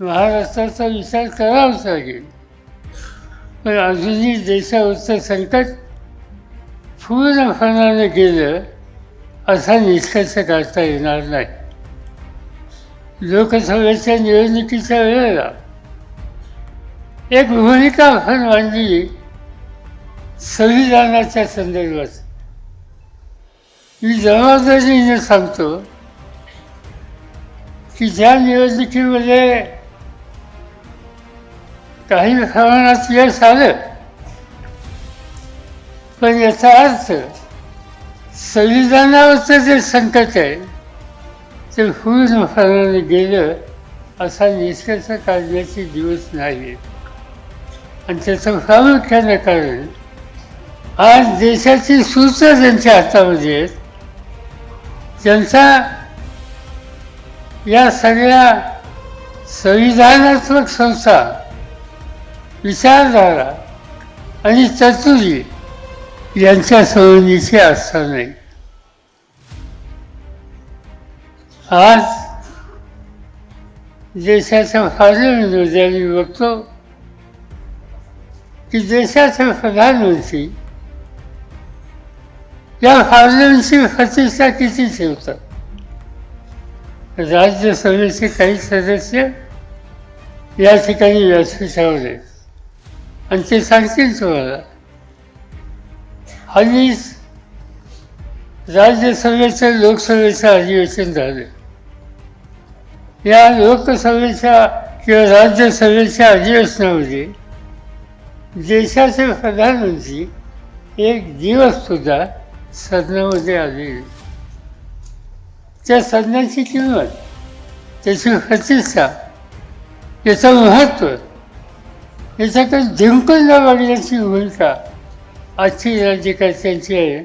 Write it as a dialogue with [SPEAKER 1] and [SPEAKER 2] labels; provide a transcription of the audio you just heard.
[SPEAKER 1] महाराष्ट्राचा विचार करावाच लागेल पण अजूनही देशावरचं संकट पूर्णपणाने गेलं असा निष्कर्ष काढता येणार नाही. लोकसभेच्या निवडणुकीच्या वेळेला एक भूमिका आपण मांडली संविधानाच्या संदर्भात. मी जबाबदारीने सांगतो की ज्या निवडणुकीमध्ये काही प्रमाणात यश आलं पण याचा अर्थ संविधानावरचं जे संकट आहे ते पूर्णपणाने गेलं असा निष्कर्ष काढण्याचे दिवस नाही आणि त्याचं प्रामुख्यानं कारण आज देशाची सूत्र ज्यांच्या हातामध्ये आहेत त्यांचा या सगळ्या संविधानात्मक संस्था विचारधारा आणि चतुरी यांच्या सवयीचे आस्था नाही आज देशाच्या पार्लमेंटमध्ये आम्ही बघतो की देशाचे प्रधानमंत्री या पार्लमेंटची प्रतिष्ठा किती ठेवतात? राज्यसभेचे काही सदस्य या ठिकाणी व्यासपीठावर आहेत आणि ते सांगतील तुम्हाला हल्लीच राज्यसभेचं लोकसभेचं अधिवेशन झालं. या लोकसभेच्या किंवा राज्यसभेच्या अधिवेशनामध्ये देशाचे प्रधानमंत्री एक दिवससुद्धा सदनामध्ये आले त्या सदनाची किंमत त्याची प्रतिष्ठा याचं महत्त्व याच्याकडे जिंकून जावं बघण्याची भूमिका आजची त्यांची आहे.